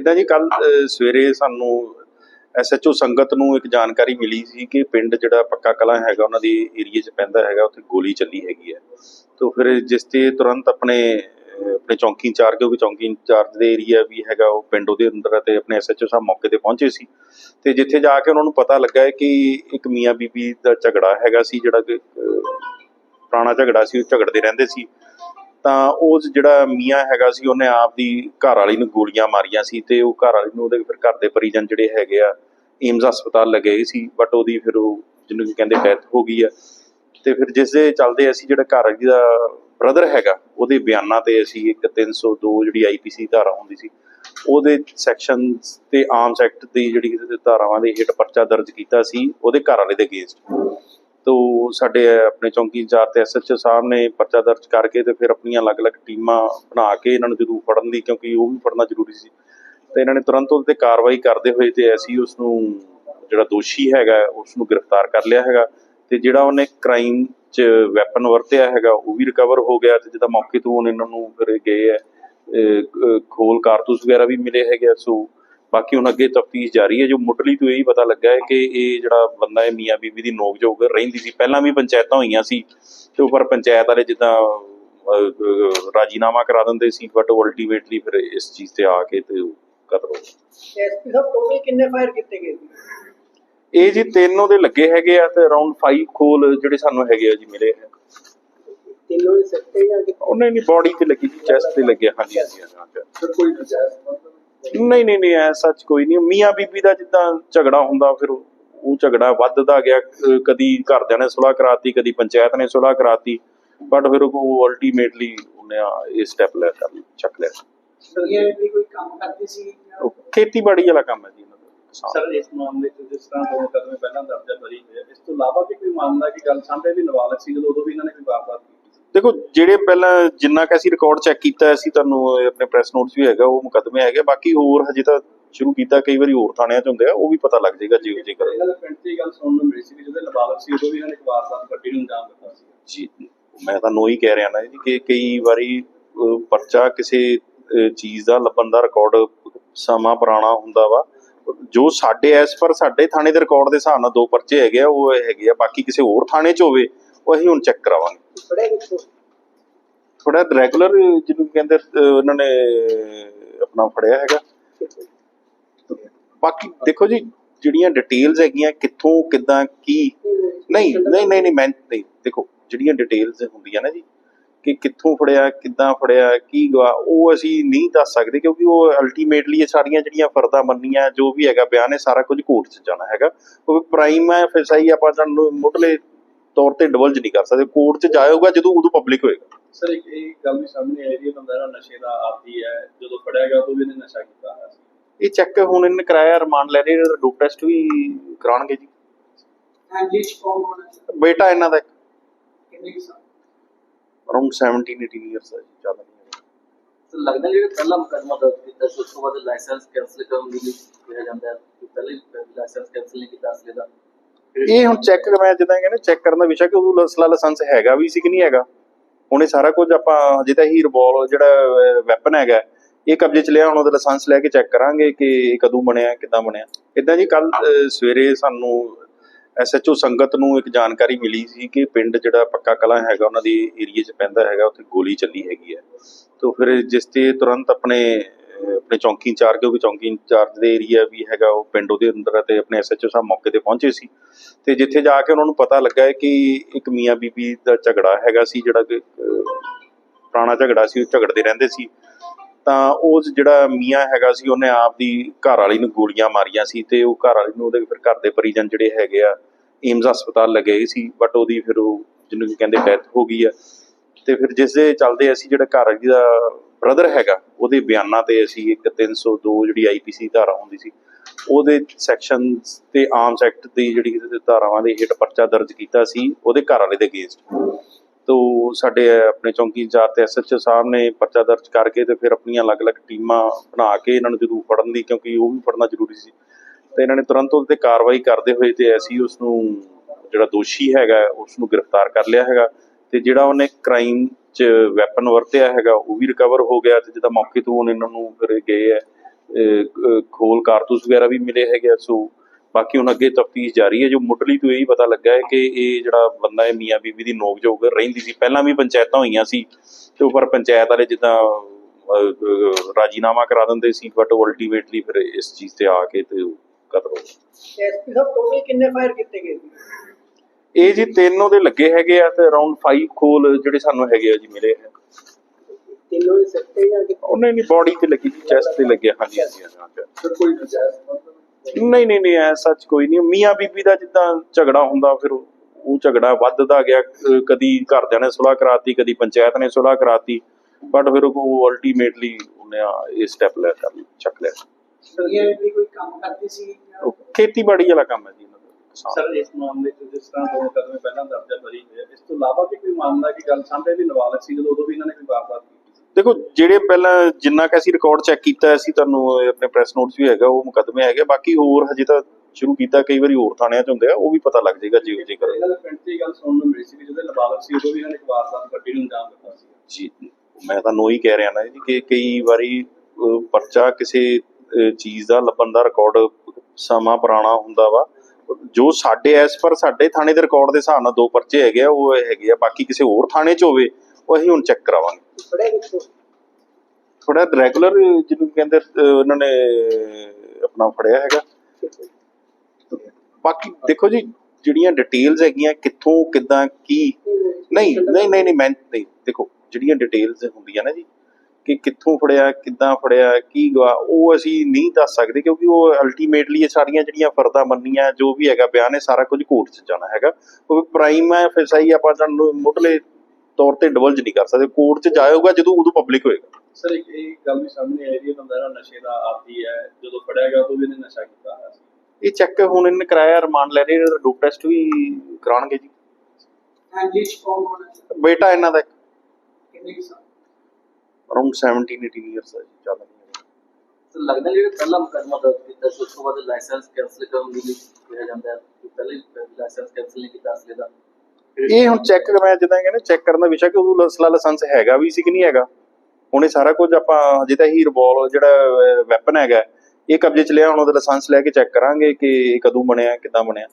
ਇਦਾਂ ਜੀ ਕੱਲ ਸਵੇਰੇ ਸਾਨੂੰ ਐਸਐਚਓ ਸੰਗਤ ਨੂੰ ਇੱਕ ਜਾਣਕਾਰੀ ਮਿਲੀ ਸੀ ਕਿ ਪਿੰਡ ਜਿਹੜਾ ਪੱਕਾ ਕਲਾਂ ਹੈਗਾ, ਉਹਨਾਂ ਦੀ ਏਰੀਆ 'ਚ ਪੈਂਦਾ ਹੈਗਾ, ਉੱਥੇ ਗੋਲੀ ਚੱਲੀ ਹੈਗੀ ਹੈ। ਤੋਂ ਫਿਰ ਜਿਸ ਤੇ ਤੁਰੰਤ ਆਪਣੇ ਆਪਣੇ ਚੌਂਕੀ ਇੰਚਾਰਜ, ਕਿਉਂਕਿ ਚੌਂਕੀ ਇੰਚਾਰਜ ਦੇ ਏਰੀਆ ਵੀ ਹੈਗਾ, ਉਹ ਪਿੰਡ ਉਹਦੇ ਅੰਦਰ ਹੈ ਤੇ ਆਪਣੇ ਐਸਐਚਓ ਸਾਹਿਬ ਮੌਕੇ ਤੇ ਪਹੁੰਚੇ ਸੀ। ਤੇ ਜਿੱਥੇ ਜਾ ਕੇ ਉਹਨਾਂ ਨੂੰ ਪਤਾ ਲੱਗਾ ਹੈ ਕਿ ਇੱਕ ਮੀਆਂ ਬੀਬੀ ਦਾ ਝਗੜਾ ਹੈਗਾ ਸੀ, ਜਿਹੜਾ ਕਿ ਪੁਰਾਣਾ ਝਗੜਾ ਸੀ, ਉਹ ਝਗੜਦੇ ਰਹਿੰਦੇ ਸੀ। ਤਾਂ ਉਹ ਜਿਹੜਾ ਮੀਆਂ ਹੈਗਾ ਸੀ, ਉਹਨੇ ਆਪ ਦੀ ਘਰ ਵਾਲੀ ਨੂੰ ਗੋਲੀਆਂ ਮਾਰੀਆਂ ਸੀ ਤੇ ਉਹ ਘਰ ਵਾਲੀ ਨੂੰ ਉਹਦੇ ਫਿਰ ਘਰ ਦੇ ਪਰਿਜਨ ਜਿਹੜੇ ਹੈਗੇ ਆ, ਏਮਜ਼ ਹਸਪਤਾਲ ਲਗਾਏ ਸੀ ਬਟ ਉਹਦੀ ਫਿਰ ਉਹ ਜਿਹਨੂੰ ਕਹਿੰਦੇ ਡੈਥ ਹੋ ਗਈ ਆ। ਤੇ ਫਿਰ ਜਿਸ ਦੇ ਚੱਲਦੇ ਅਸੀਂ ਜਿਹੜਾ ਘਰ ਵਾਲੀ ਦਾ ਬ੍ਰਦਰ ਹੈਗਾ, ਉਹਦੇ ਬਿਆਨਾਂ ਤੇ ਅਸੀਂ ਇੱਕ 302 ਜਿਹੜੀ ਆਈਪੀਸੀ ਧਾਰਾ ਹੁੰਦੀ ਸੀ, ਉਹਦੇ ਸੈਕਸ਼ਨ ਤੇ ਆਰਮਸ ਐਕਟ ਦੀ ਜਿਹੜੀ ਧਾਰਾਵਾਂ ਦੇ ਹੇਠ ਪਰਚਾ ਦਰਜ ਕੀਤਾ ਸੀ, ਉਹਦੇ ਘਰ ਵਾਲੇ ਦੇ ਅਗੇਂਸਟ ਤੋ ਸਾਡੇ ਆਪਣੇ ਚੌਂਕੀ ਇੰਚਾਰਜ ਤੇ ਐਸਐਚਓ ਸਾਹਿਬ ਨੇ ਪਰਚਾ ਦਰਜ ਕਰਕੇ ਤੇ ਫਿਰ ਆਪਣੀਆਂ ਅਲੱਗ-ਅਲੱਗ ਟੀਮਾਂ ਬਣਾ ਕੇ ਇਹਨਾਂ ਨੂੰ ਜਦੋਂ ਫੜਨ ਦੀ ਕਿਉਂਕਿ ਉਹ ਵੀ ਫੜਨਾ ਜ਼ਰੂਰੀ ਸੀ ਤੇ ਇਹਨਾਂ ਨੇ ਤੁਰੰਤ ਉਹਦੇ ਤੇ ਕਾਰਵਾਈ ਕਰਦੇ ਹੋਏ ਤੇ ਅਸੀਂ ਉਸ ਨੂੰ ਜਿਹੜਾ ਦੋਸ਼ੀ ਹੈਗਾ ਉਸ ਨੂੰ ਗ੍ਰਿਫਤਾਰ ਕਰ ਲਿਆ ਹੈਗਾ ਤੇ ਜਿਹੜਾ ਉਹਨੇ ਕ੍ਰਾਈਮ 'ਚ ਵੈਪਨ ਵਰਤਿਆ ਹੈਗਾ ਉਹ ਵੀ ਰਿਕਵਰ ਹੋ ਗਿਆ ਤੇ ਜਿਹਦਾ ਮੌਕੇ ਤੋਂ ਹੁਣ ਇਹਨਾਂ ਨੂੰ ਫਿਰ ਗਏ ਹੈ ਖੋਲ ਕਾਰਤੂਸ ਵਗੈਰਾ ਵੀ ਮਿਲੇ ਹੈਗੇ ਆ, ਸੋ ਬਾਕੀ ਹੁਣ ਅੱਗੇ ਤਫਤੀਸ਼ ਜਾਰੀ ਹੈ ਜੋ ਮੁੱਢਲੀ ਤੋਂ ਇਹ ਪਤਾ ਲੱਗਾ ਹੈ ਕਿ ਇਹ ਜਿਹੜਾ ਬੰਦਾ ਹੈ ਮੀਆਂ ਬੀਬੀ ਦੀ ਨੋਕ ਝੋਕ ਰਹਿੰਦੀ ਸੀ। ਪਹਿਲਾਂ ਵੀ ਪੰਚਾਇਤਾਂ ਹੋਈਆਂ ਸੀ ਤੇ ਉਹ ਪਰ ਪੰਚਾਇਤ ਵਾਲੇ ਜਿੱਦਾਂ ਰਾਜੀਨਾਮਾ ਕਰਾ ਦਿੰਦੇ ਸੀ ਬਟ ਅਲਟੀਮੇਟਲੀ ਫਿਰ ਇਸ ਚੀਜ਼ ਤੇ ਆ ਕੇ ਤੇ ਕਤਲ ਹੋ ਗਿਆ ਐਸਪੀ ਸਾਹਿਬ ਟੋਟਲ ਕਿੰਨੇ ਫਾਇਰ ਕੀਤੇ ਗਏ ਸੀ? ਇਹ ਜੀ ਤਿੰਨ ਉਹਦੇ ਲੱਗੇ ਹੈਗੇ ਆ ਤੇ ਅਰਾਊਂਡ 5 ਖੋਲ ਜਿਹੜੇ ਸਾਨੂੰ ਹੈਗੇ ਆ ਜੀ ਮਿਲੇ ਹੈ। ਤਿੰਨੋਂ ਦੇ ਸੱਤੇ ਜਾਂ ਕਿ ਉਹਨੇ ਨਹੀਂ ਬਾਡੀ ਤੇ ਲੱਗੀ ਚੈਸਟ ਤੇ ਲੱਗਿਆ ਹਾਂਜੀ ਹਾਂਜੀ ਹਾਂਜੀ। ਸਰ ਕੋਈ ਨਜਾਇਜ਼ ਨਹੀਂ ਨਹੀਂ ਨਹੀਂ ਐ ਸੱਚ ਕੋਈ ਨਹੀਂ। ਮੀਆਂ ਬੀਬੀ ਦਾ ਜਿੱਦਾਂ ਝਗੜਾ ਹੁੰਦਾ ਫਿਰ ਉਹ ਝਗੜਾ ਵੱਧਦਾ ਗਿਆ। ਕਦੀ ਘਰਦਿਆਂ ਨੇ ਸੁਲ੍ਹਾ ਕਰਾਤੀ ਕਦੀ ਪੰਚਾਇਤ ਨੇ ਸੁਲ੍ਹਾ ਕਰਾਤੀ ਬਟ ਫਿਰ ਉਹ ਅਲਟੀਮੇਟਲੀ ਉਹਨੇ ਇਹ ਸਟੈਪ ਲੈ ਕਰ ਚੱਕ ਲਿਆ। ਸਰੀਆ ਵੀ ਕੋਈ ਕੰਮ ਕਰਦੀ ਸੀ ਉਹ ਖੇਤੀਬਾੜੀ ਵਾਲਾ ਕੰਮ ਹੈ ਜੀ ਇਹਨਾਂ ਦਾ ਕਿਸਾਨ। ਸਰ ਇਸ ਮਾਮਲੇ 'ਚ ਜਿਸ ਤਰ੍ਹਾਂ ਦੋ ਕਦਮੇ ਪਹਿਲਾਂ ਦਰਜਾ ਬਰੀ ਹੋਇਆ ਇਸ ਤੋਂ ਇਲਾਵਾ ਵੀ ਕੋਈ ਮਾਮਲਾ ਕੀ ਗੱਲ ਸਾਹਮਣੇ ਵੀ ਨਾਬਾਲਗ ਸੀ ਜਦੋਂ ਉਦੋਂ ਵੀ ਇਹਨਾਂ ਨੇ ਕੋਈ ਵਾਰਦਾਤ ਕੀਤੀ। ਦੇਖੋ ਜਿਹੜੇ ਪਹਿਲਾਂ ਜਿੰਨਾ ਕਿ ਅਸੀਂ ਰਿਕਾਰਡ ਚੈੱਕ ਕੀਤਾ ਅਸੀਂ ਤੁਹਾਨੂੰ ਆਪਣੇ ਪ੍ਰੈਸ ਨੋਟਸ ਵੀ ਹੈਗਾ ਉਹ ਮੁਕੱਦਮੇ ਹੈਗੇ ਬਾਕੀ ਹੋਰ ਹਜੇ ਤਾਂ ਸ਼ੁਰੂ ਕੀਤਾ ਕਈ ਵਾਰੀ ਹੋਰ ਥਾਣਿਆਂ 'ਚ ਹੁੰਦੇ ਆ ਉਹ ਵੀ ਪਤਾ ਲੱਗ ਜਾਏਗਾ ਜਿਉਂ ਜੀ ਕਰ ਇਹਨਾਂ ਦੇ ਪਿੰਡ 'ਚ ਇਹ ਗੱਲ ਸੁਣਨ ਨੂੰ ਮਿਲੀ ਸੀ ਕਿ ਜਦੋਂ ਨਾਬਾਲਗ ਸੀ ਉਦੋਂ ਵੀ ਇਹਨਾਂ ਨੇ ਇੱਕ ਵਾਰਦਾਤ ਗੱਡੀ ਨੂੰ ਅੰਜਾਮ ਦਿੱਤਾ ਸੀ। ਜੀ ਮੈਂ ਤੁਹਾਨੂੰ ਉਹੀ ਕਹਿ ਰਿਹਾ ਨਾ ਜੀ ਕਿ ਕਈ ਵਾਰੀ ਪਰਚਾ ਕਿਸੇ ਚੀਜ਼ ਦਾ ਲੱਭਣ ਦਾ ਰਿਕਾਰਡ ਸਮਾਂ ਪੁਰਾਣਾ ਹੁੰਦਾ ਵਾ। ਜੋ ਸਾਡੇ ਐਸ ਪਰ ਸਾਡੇ ਥਾਣੇ ਦੇ ਰਿਕਾਰਡ ਦੇ ਹਿਸਾਬ ਨਾਲ ਦੋ ਪਰਚੇ ਹੈਗੇ ਆ ਉਹ ਹੈਗੇ ਆ ਬਾਕੀ ਕਿਸੇ ਹੋਰ ਥਾਣੇ 'ਚ ਹੋਵੇ ਉਹ ਅਸੀਂ ਹੁਣ ਚੈੱਕ ਕਰਾਵਾਂਗੇ। ਬੜੇ ਵਿੱਚੋਂ ਥੋੜਾ ਰੈਗੂਲਰ ਜਿਹਨੂੰ ਕਹਿੰਦੇ ਉਹਨਾਂ ਨੇ ਆਪਣਾ ਫੜਿਆ ਹੈਗਾ। ਬਾਕੀ ਦੇਖੋ ਜੀ, ਜਿਹੜੀਆਂ ਡਿਟੇਲਸ ਹੈਗੀਆਂ, ਕਿੱਥੋਂ, ਕਿੱਦਾਂ, ਕੀ? ਨਹੀਂ ਨਹੀਂ ਨਹੀਂ ਨਹੀਂ, ਮੈਂ ਨਹੀਂ, ਦੇਖੋ, ਜਿਹੜੀਆਂ ਡਿਟੇਲਸ ਹੁੰਦੀਆਂ ਨਾ ਜੀ, ਕਿ ਕਿੱਥੋਂ ਫੜਿਆ, ਕਿੱਦਾਂ ਫੜਿਆ, ਕੀ ਗਵਾ ਉਹ ਅਸੀਂ ਨਹੀਂ ਦੱਸ ਸਕਦੇ, ਕਿਉਂਕਿ ਉਹ ਅਲਟੀਮੇਟਲੀ ਇਹ ਸਾਰੀਆਂ ਜਿਹੜੀਆਂ ਫਰਦਾ ਮੰਨੀਆਂ, ਜੋ ਵੀ ਹੈਗਾ, ਬਿਆਨ ਹੈ ਸਾਰਾ ਕੁਝ ਕੋਰਟ 'ਚ ਜਾਣਾ ਹੈਗਾ। ਉਹ ਪ੍ਰਾਈਮ ਹੈ, ਫਿਰ ਸਹੀ ਆਪਾਂ ਤੁਹਾਨੂੰ ਮੁੱਢਲੇ ਤੌਰ ਤੇ ਡਿਵਲਜ ਨਹੀਂ ਕਰ ਸਕਦੇ ਕੋਰਟ 'ਚ ਜਾਏਗਾ ਜਦੋਂ ਉਦੋਂ ਪਬਲਿਕ ਹੋਏਗਾ। ਸਰ ਇੱਕ ਇਹ ਗੱਲ ਵੀ ਸਾਹਮਣੇ ਆਈ ਵੀ ਇਹ ਬੰਦਾ ਜਿਹੜਾ ਨਸ਼ੇ ਦਾ ਆਦੀ ਹੈ ਜਦੋਂ ਫੜਿਆ ਗਿਆ ਉਦੋਂ ਵੀ ਇਹਨੇ ਨਸ਼ਾ ਕੀਤਾ ਹੋਇਆ ਸੀ। ਇਹ ਚੈੱਕ ਹੁਣ ਇਹਨੇ ਕਰਾਇਆ ਰਿਮਾਂਡ ਲੈ ਰਹੇ ਇਹਦਾ ਡੋਪ ਟੈਸਟ ਵੀ ਕਰਾਉਣਗੇ ਜੀ। ਹਾਂਜੀ ਸਪੌਂਗ ਹੋਣਾ ਬੇਟਾ ਇਹਨਾਂ ਦਾ ਕਿੰਨੇ ਸਾਲ? ਅਰਾਊਂਡ 17 18 ਇਅਰਸ ਹੈ ਜੀ ਜ਼ਿਆਦਾ ਨਹੀਂ ਲੱਗਦਾ ਜਿਹੜਾ ਪਹਿਲਾ ਮੁਕੱਦਮਾ ਦਰਜ ਕੀਤਾ ਸੀ ਉਸ ਤੋਂ ਬਾਅਦ ਲਾਇਸੈਂਸ ਕੈਂਸਲ ਕਰਨ ਦੀ ਕਿਹਾ ਜਾਂਦਾ ਹੈ ਕਿ ਪਹਿਲੇ ਲਾਇਸੈਂਸ ਕੈਂਸਲ ਨਹੀਂ ਕੀਤਾ ਅਸਲੇ ਦਾ ਫਿਰ ਇਹ ਹੁਣ ਚੈੱਕ ਮੈਂ ਜਿੱਦਾਂ ਕਹਿੰਦਾ ਚੈੱਕ ਕਰਨ ਦਾ ਵਿਸ਼ਾ ਕਿ ਉਹ ਅਸਲਾ ਲਾਇਸੈਂਸ ਹੈਗਾ ਵੀ ਸੀ ਕਿ ਨਹੀਂ ਹੈਗਾ। ਹੁਣ ਇਹ ਸਾਰਾ ਕੁਝ ਆਪਾਂ ਹਜੇ ਹੀ ਰਿਵੋਲਵਰ ਜਿਹੜਾ ਵੈਪਨ ਹੈਗਾ, ਇਹ ਕਬਜ਼ੇ ਚ ਲਿਆ, ਹੁਣ ਉਹਦਾ ਲਾਇਸੈਂਸ ਲੈ ਕੇ ਚੈੱਕ ਕਰਾਂਗੇ ਕਿ ਕਦੋਂ ਬਣਿਆ, ਕਿੱਦਾਂ ਬਣਿਆ। ਇਦਾਂ ਜੀ ਕੱਲ ਸਵੇਰੇ ਸਾਨੂੰ ਐਸਐਚਓ ਸੰਗਤ ਨੂੰ ਇੱਕ ਜਾਣਕਾਰੀ ਮਿਲੀ ਸੀ ਕਿ ਪਿੰਡ ਜਿਹੜਾ ਪੱਕਾ ਕਲਾਂ ਹੈਗਾ, ਉਹਨਾਂ ਦੀ ਏਰੀਆ 'ਚ ਪੈਂਦਾ ਹੈਗਾ, ਉੱਥੇ ਗੋਲੀ ਚੱਲੀ ਹੈਗੀ ਹੈ। ਤੋਂ ਫਿਰ ਜਿਸ ਤੇ ਤੁਰੰਤ ਆਪਣੇ ਆਪਣੇ ਚੌਂਕੀ ਇੰਚਾਰਜ, ਕਿਉਂਕਿ ਚੌਂਕੀ ਇੰਚਾਰਜ ਦੇ ਏਰੀਆ ਵੀ ਹੈਗਾ, ਉਹ ਪਿੰਡ ਉਹਦੇ ਅੰਦਰ ਹੈ ਤੇ ਆਪਣੇ ਐਸਐਚਓ ਸਾਹਿਬ ਮੌਕੇ ਤੇ ਪਹੁੰਚੇ ਸੀ। ਤੇ ਜਿੱਥੇ ਜਾ ਕੇ ਉਹਨਾਂ ਨੂੰ ਪਤਾ ਲੱਗਾ ਹੈ ਕਿ ਇੱਕ ਮੀਆਂ ਬੀਬੀ ਦਾ ਝਗੜਾ ਹੈਗਾ ਸੀ, ਜਿਹੜਾ ਕਿ ਪੁਰਾਣਾ ਝਗੜਾ ਸੀ, ਉਹ ਝਗੜਦੇ ਰਹਿੰਦੇ ਸੀ। ਤਾਂ ਉਹ ਜਿਹੜਾ ਮੀਆਂ ਹੈਗਾ ਸੀ, ਉਹਨੇ ਆਪ ਦੀ ਘਰ ਵਾਲੀ ਨੂੰ ਗੋਲੀਆਂ ਮਾਰੀਆਂ ਸੀ ਤੇ ਉਹ ਘਰ ਵਾਲੀ ਨੂੰ ਉਹਦੇ ਫਿਰ ਘਰ ਦੇ ਪਰਿਜਨ ਜਿਹੜੇ ਹੈਗੇ ਆ ਏਮਜ਼ ਹਸਪਤਾਲ ਲਗਾਏ ਸੀ, ਬਟ ਉਹਦੀ ਫਿਰ ਉਹ ਜਿਹਨੂੰ ਕਹਿੰਦੇ ਡੈਥ ਹੋ ਗਈ ਆ। ਤੇ ਫਿਰ ਜਿਸ ਦੇ ਚੱਲਦੇ ਅਸੀਂ ਜਿਹੜਾ ਘਰ ਵਾਲੀ ਦਾ ਬ੍ਰਦਰ ਹੈਗਾ, ਉਹਦੇ ਬਿਆਨਾਂ ਤੇ ਅਸੀਂ ਇੱਕ 302 ਜਿਹੜੀ ਆਈਪੀਸੀ ਧਾਰਾ ਹੁੰਦੀ ਸੀ, ਉਹਦੇ ਸੈਕਸ਼ਨ ਤੇ ਆਰਮਸ ਐਕਟ ਦੀ ਜਿਹੜੀ ਧਾਰਾਵਾਂ ਦੇ ਹੇਠ ਪਰਚਾ ਦਰਜ ਕੀਤਾ ਸੀ, ਉਹਦੇ ਘਰ ਵਾਲੇ ਦੇ ਅਗੇਂਸਟ ਤੋ ਸਾਡੇ ਆਪਣੇ ਚੌਂਕੀ ਇੰਚਾਰਜ ਤੇ ਐਸਐਚਓ ਸਾਹਿਬ ਨੇ ਪਰਚਾ ਦਰਜ ਕਰਕੇ ਤੇ ਫਿਰ ਆਪਣੀਆਂ ਅਲੱਗ-ਅਲੱਗ ਟੀਮਾਂ ਬਣਾ ਕੇ ਇਹਨਾਂ ਨੂੰ ਜਦੋਂ ਫੜਨ ਦੀ, ਕਿਉਂਕਿ ਉਹ ਵੀ ਫੜਨਾ ਜ਼ਰੂਰੀ ਸੀ, ਤੇ ਇਹਨਾਂ ਨੇ ਤੁਰੰਤ ਉਹਦੇ ਤੇ ਕਾਰਵਾਈ ਕਰਦੇ ਹੋਏ ਤੇ ਅਸੀਂ ਉਸ ਨੂੰ ਜਿਹੜਾ ਦੋਸ਼ੀ ਹੈਗਾ ਉਸ ਨੂੰ ਗ੍ਰਿਫਤਾਰ ਕਰ ਲਿਆ ਹੈਗਾ। ਤੇ ਜਿਹੜਾ ਉਹਨੇ ਕ੍ਰਾਈਮ 'ਚ ਵੈਪਨ ਵਰਤਿਆ ਹੈਗਾ, ਉਹ ਵੀ ਰਿਕਵਰ ਹੋ ਗਿਆ ਤੇ ਜਿਹਦਾ ਮੌਕੇ ਤੋਂ ਹੁਣ ਨੂੰ ਫਿਰ ਗਏ ਹੈ ਖੋਲ ਕਾਰਤੂਸ ਵਗੈਰਾ ਵੀ ਮਿਲੇ ਹੈਗੇ ਸੋ ਬਾਕੀ ਹੁਣ ਅੱਗੇ ਤਫਤੀਸ਼ ਜਾਰੀ ਹੈ, ਜੋ ਮੁੱਢਲੀ ਤੋਂ ਇਹੀ ਪਤਾ ਲੱਗਾ ਹੈ ਕਿ ਇਹ ਜਿਹੜਾ ਬੰਦਾ ਹੈ ਮੀਆਂ ਬੀਬੀ ਦੀ ਨੋਕ ਜੋਗ ਰਹਿੰਦੀ ਸੀ, ਪਹਿਲਾਂ ਵੀ ਪੰਚਾਇਤਾਂ ਹੋਈਆਂ ਸੀ ਤੇ ਪਰ ਪੰਚਾਇਤ ਵਾਲੇ ਜਿੱਦਾਂ ਰਾਜੀਨਾਮਾ ਕਰਾ ਦਿੰਦੇ ਸੀ ਬਟ ਅਲਟੀਮੇਟਲੀ ਫਿਰ ਇਸ ਚੀਜ਼ ਤੇ ਆ ਕੇ ਤੇ ਕਤਲ ਹੋ ਗਿਆ। ਐਸਪੀ ਸਾਹਿਬ ਟੋਟਲ ਕਿੰਨੇ ਫਾਇਰ ਕੀਤੇ ਗਏ ਇਹ ਜੀ ਤਿੰਨ ਉਹਦੇ ਲੱਗੇ ਹੈਗੇ ਆ ਤੇ ਅਰਾਊਂਡ 5 ਖੋਲ ਜਿਹੜੇ ਸਾਨੂੰ ਹੈਗੇ ਆ ਜੀ ਮਿਲੇ ਹੈ ਤਿੰਨੋਂ ਦੇ ਸਿਰ ਤੇ ਜਾਂ ਕਿ ਉਹਨੇ ਨਹੀਂ ਬਾਡੀ ਤੇ ਲੱਗੀ ਜੀ ਚੈਸਟ ਤੇ ਲੱਗਿਆ ਹਾਂਜੀ ਹਾਂਜੀ ਸਰ ਕੋਈ ਨਜਾਇਜ਼ ਮਤਲਬ ਨਹੀਂ ਨਹੀਂ ਨਹੀਂ ਐ ਸੱਚ ਕੋਈ ਨਹੀਂ। ਮੀਆਂ ਬੀਬੀ ਦਾ ਜਿੱਦਾਂ ਝਗੜਾ ਹੁੰਦਾ ਫਿਰ ਉਹ ਝਗੜਾ ਵੱਧਦਾ ਗਿਆ। ਕਦੀ ਘਰਦਿਆਂ ਨੇ ਸੁਲਾਹ ਕਰਾਤੀ ਕਦੀ ਪੰਚਾਇਤ ਨੇ ਸੁਲਾਹ ਕਰਾਤੀ। ਬਟ ਫਿਰ ਉਹ ਅਲਟੀਮੇਟਲੀ ਉਹਨੇ ਇਹ ਸਟੈਪ ਲੈ ਕਰ ਚੱਕ ਲਿਆ। ਕੋਈ ਕੰਮ ਕਰਦੀ ਸੀ ਖੇਤੀਬਾੜੀ ਵਾਲਾ ਕੰਮ ਹੈ ਜੀ। ਇਹਨਾਂ ਦਾ ਕਿਸਾਨ। ਸਰ ਇਸ ਮਾਮਲੇ 'ਚ ਜਿਸ ਤਰ੍ਹਾਂ ਦੋ ਕਦਮੇ ਪਹਿਲਾਂ ਦਰਜਾ ਬਰੀ ਹੋਇਆ ਇਸ ਤੋਂ ਇਲਾਵਾ ਵੀ ਕੋਈ ਮਾਮਲਾ ਕੀ ਗੱਲ ਸਾਹਮਣੇ ਵੀ ਨਾਬਾਲਗ ਸੀ ਜਦੋਂ ਉਦੋਂ ਵੀ ਇਹਨਾਂ ਨੇ ਕੋਈ ਵਾਰਦਾਤ ਕੀਤੀ ਸੀ ਦੇਖੋ ਜਿਹੜੇ ਪਹਿਲਾਂ ਜਿੰਨਾ ਕਿ ਅਸੀਂ ਰਿਕਾਰਡ ਚੈੱਕ ਕੀਤਾ ਅਸੀਂ ਤੁਹਾਨੂੰ ਆਪਣੇ ਪ੍ਰੈਸ ਨੋਟਸ ਵੀ ਹੈਗਾ ਉਹ ਮੁਕੱਦਮੇ ਹੈਗੇ ਬਾਕੀ ਹੋਰ ਹਜੇ ਤਾਂ ਸ਼ੁਰੂ ਕੀਤਾ ਕਈ ਵਾਰੀ ਹੋਰ ਥਾਣਿਆਂ 'ਚ ਹੁੰਦੇ ਆ ਉਹ ਵੀ ਪਤਾ ਲੱਗ ਜਾਏਗਾ ਜੇ ਇਹਨਾਂ ਦੇ ਪਿੰਡ 'ਚ ਇਹ ਗੱਲ ਸੁਣਨ ਨੂੰ ਮਿਲੀ ਸੀ ਕਿ ਜਦੋਂ ਨਾਬਾਲਗ ਸੀ ਉਦੋਂ ਵੀ ਇਹਨਾਂ ਨੇ ਇੱਕ ਵਾਰਦਾਤ ਗੱਡੀ ਨੂੰ ਅੰਜਾਮ ਦਿੱਤਾ ਸੀ ਜੀ ਮੈਂ ਤੁਹਾਨੂੰ ਉਹੀ ਕਹਿ ਰਿਹਾ ਨਾ ਜੀ ਕਿ ਕਈ ਵਾਰੀ ਪਰਚਾ ਕਿਸੇ ਚੀਜ਼ ਦਾ ਲੱਭਣ ਦਾ ਰਿਕਾਰਡ ਸਮਾਂ ਪੁਰਾਣਾ ਹੁੰਦਾ ਵਾ ਜੋ ਸਾਡੇ ਐਸ ਪਰ ਸਾਡੇ ਥਾਣੇ ਦੇ ਰਿਕਾਰਡ ਦੇ ਹਿਸਾਬ ਨਾਲ ਦੋ ਪਰਚੇ ਹੈਗੇ ਆ ਉਹ ਹੈਗੇ ਆ। ਬਾਕੀ ਕਿਸੇ ਹੋਰ ਥਾਣੇ 'ਚ ਹੋਵੇ ਉਹ ਅਸੀਂ ਹੁਣ ਚੈੱਕ ਕਰਾਵਾਂਗੇ। ਥੋੜਾ ਰੈਗੂਲਰ ਜਿਹਨੂੰ ਕਹਿੰਦੇ ਉਹਨਾਂ ਨੇ ਆਪਣਾ ਫੜਿਆ ਹੈਗਾ। ਬਾਕੀ ਦੇਖੋ ਜੀ ਜਿਹੜੀਆਂ ਡਿਟੇਲਸ ਹੈਗੀਆਂ ਕਿੱਥੋਂ ਕਿੱਦਾਂ ਕੀ? ਨਹੀਂ ਨਹੀਂ ਨਹੀਂ ਨਹੀਂ ਮੈਂ ਨਹੀਂ ਦੇਖੋ ਜਿਹੜੀਆਂ ਡਿਟੇਲਸ ਹੁੰਦੀਆਂ ਨਾ ਜੀ ਕਿ ਕਿੱਥੋਂ ਫੜਿਆ ਕਿੱਦਾਂ ਫੜਿਆ ਕੀ ਗਵਾ ਉਹ ਅਸੀਂ ਨਹੀਂ ਦੱਸ ਸਕਦੇ ਕਿਉਂਕਿ ਉਹ ਅਲਟੀਮੇਟਲੀ ਇਹ ਸਾਰੀਆਂ ਜਿਹੜੀਆਂ ਫਰਦਾ ਮੰਨੀਆਂ ਜੋ ਵੀ ਹੈਗਾ ਬਿਆਨ ਹੈ ਸਾਰਾ ਕੁਝ ਕੋਰਟ 'ਚ ਜਾਣਾ ਹੈਗਾ। ਉਹ ਪ੍ਰਾਈਮ ਹੈ ਫਿਰ ਸਹੀ ਆਪਾਂ ਤੁਹਾਨੂੰ ਮੁੱਢਲੇ ਤੌਰ ਤੇ ਡਿਵਲਜ ਨਹੀਂ ਕਰ ਸਕਦੇ। ਕੋਰਟ 'ਚ ਜਾਏਗਾ ਜਦੋਂ ਉਦੋਂ ਪਬਲਿਕ ਹੋਏਗਾ। ਸਰ ਇੱਕ ਇਹ ਗੱਲ ਵੀ ਸਾਹਮਣੇ ਆਈ ਵੀ ਇਹ ਬੰਦਾ ਜਿਹੜਾ ਨਸ਼ੇ ਦਾ ਆਦੀ ਹੈ ਜਦੋਂ ਫੜਿਆ ਗਿਆ ਉਦੋਂ ਵੀ ਇਹਨੇ ਨਸ਼ਾ ਕੀਤਾ ਹੋਇਆ ਸੀ। ਇਹ ਚੈੱਕ ਹੁਣ ਇਹਨੇ ਕਰਾਇਆ ਰਿਮਾਂਡ ਲੈ ਰਹੇ ਇਹਦਾ ਡੋਪ ਟੈਸਟ ਵੀ ਕਰਾਉਣਗੇ ਜੀ। ਫੈਮਿਲੀ ਚ ਕੌਣ ਕੌਣ ਹੈ ਸਰ? ਬੇਟਾ ਇਹਨਾਂ ਦਾ ਕਿੰਨੇ ਕੁ ਸਾਲ? ਅਰਾਊਂਡ 17 18 ਇਅਰਸ ਹੈ ਜ਼ਿਆਦਾ ਨਹੀਂ ਲੱਗਦਾ ਜਿਹੜਾ ਪਹਿਲਾ ਮੁਕੱਦਮਾ ਦਰਜ ਕੀਤਾ ਸੀ ਉਸ ਤੋਂ ਬਾਅਦ ਲਾਇਸੈਂਸ ਕੈਂਸਲ ਕਰਨ ਦੀ ਲਈ ਕਿਹਾ ਜਾਂਦਾ ਹੈ ਕਿ ਪਹਿਲੇ ਲਾਇਸੈਂਸ ਕੈਂਸਲ ਨਹੀਂ ਕੀਤਾ ਅਸਲੇ ਦਾ ਫਿਰ ਇਹ ਹੁਣ ਚੈੱਕ ਮੈਂ ਜਿੱਦਾਂ ਕਹਿੰਦੇ ਚੈੱਕ ਕਰਨ ਦਾ ਵਿਸ਼ਾ ਕਿ ਉਹ ਅਸਲਾ ਲਾਇਸੈਂਸ ਹੈਗਾ ਵੀ ਸੀ ਕਿ ਨਹੀਂ ਹੈਗਾ। ਹੁਣ ਇਹ ਸਾਰਾ ਕੁਝ ਆਪਾਂ ਹਜੇ ਤਾਂ ਹੀ ਰਿਵੋਲਵਰ ਜਿਹੜਾ ਵੈਪਨ ਹੈਗਾ ਇਹ ਕਬਜ਼ੇ ਚ ਲਿਆ ਹੁਣ ਉਹਦਾ ਲਾਇਸੈਂਸ ਲੈ ਕੇ ਚੈੱਕ ਕਰਾਂਗੇ ਕਿ ਇਹ ਕਦੋਂ ਬਣਿਆ ਕਿੱਦਾਂ ਬਣਿਆ।